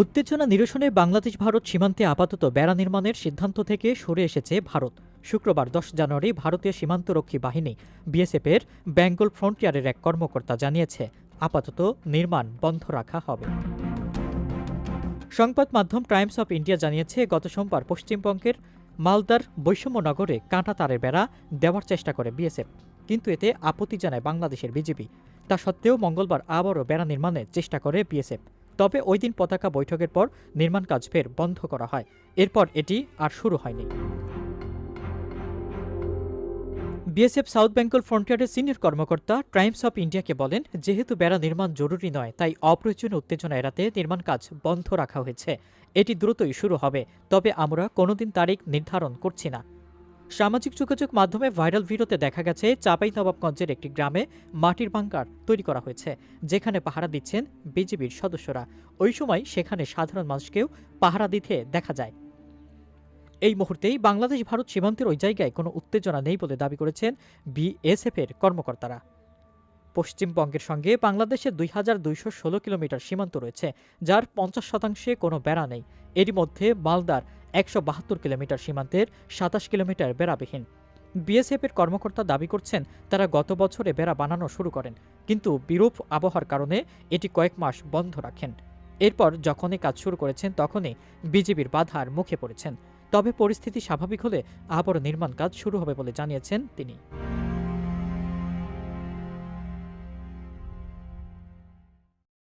উত্তেজনা নিরসনে বাংলাদেশ, ভারত সীমান্তে আপাতত বেড়া নির্মাণের সিদ্ধান্ত থেকে সরে এসেছে ভারত। শুক্রবার দশ জানুয়ারি ভারতীয় সীমান্তরক্ষী বাহিনী বিএসএফের বেঙ্গল ফ্রন্টিয়ারের এক কর্মকর্তা জানিয়েছে, আপাতত নির্মাণ বন্ধ রাখা হবে। সংবাদ মাধ্যম টাইমস অফ ইন্ডিয়া জানিয়েছে, গত সোমবার পশ্চিমবঙ্গের মালদার বৈষম্যনগরে কাঁটা তারের বেড়া দেওয়ার চেষ্টা করে বিএসএফ, কিন্তু এতে আপত্তি জানায় বাংলাদেশের বিজেপি তা সত্ত্বেও মঙ্গলবার আবারও বেড়া নির্মাণের চেষ্টা করে বিএসএফ। তবে ওই দিন পতাকা বৈঠকের পর নির্মাণ কাজ ফের বন্ধ করা হয়। এরপর এটি আর শুরু হয়নি। বিএসএফ সাউথ বেঙ্গল ফ্রন্টিয়ারের সিনিয়র কর্মকর্তা টাইমস অফ ইন্ডিয়াকে বলেন, যেহেতু বেড়া নির্মাণ জরুরি নয়, তাই অপ্রয়োজনীয় উত্তেজনা এড়াতে নির্মাণ কাজ বন্ধ রাখা হয়েছে। এটি দ্রুতই শুরু হবে, তবে আমরা কোনোদিন তারিখ নির্ধারণ করছি না। সামাজিক যোগাযোগ মাধ্যমে ভাইরাল ভিডিওতে দেখা গেছে চাঁপাইনবাবগঞ্জের একটি গ্রামে মাটির বাংকার তৈরি করা হয়েছে, যেখানে পাহারা দিচ্ছেন বিজিবির সদস্যরা। ওই সময় সেখানে সাধারণ মানুষকেও পাহারা দিতে দেখা যায়। এই মুহূর্তেই বাংলাদেশ ভারত সীমান্তের ওই জায়গায় কোনো উত্তেজনা নেই বলে দাবি করেছেন বিএসএফ এর কর্মকর্তারা। পশ্চিমবঙ্গের সঙ্গে বাংলাদেশের দুই হাজার দুইশো ষোলো কিলোমিটার সীমান্ত রয়েছে, যার পঞ্চাশ শতাংশে কোনো বেড়া নেই। এরই মধ্যে মালদার একশো বাহাত্তর কিলোমিটার সীমান্তের সাতাশ কিলোমিটার বেড়াবিহীন। বিএসএফ এর কর্মকর্তা দাবি করছেন, তারা গত বছরে বেড়া বানানো শুরু করেন, কিন্তু বিরূপ আবহাওয়ার কারণে এটি কয়েক মাস বন্ধ রাখেন। এরপর যখনই কাজ শুরু করেছেন, তখনই বিজেপির বাধার মুখে পড়েছেন। তবে পরিস্থিতি স্বাভাবিক হলে আবারও নির্মাণ কাজ শুরু হবে বলে জানিয়েছেন তিনি।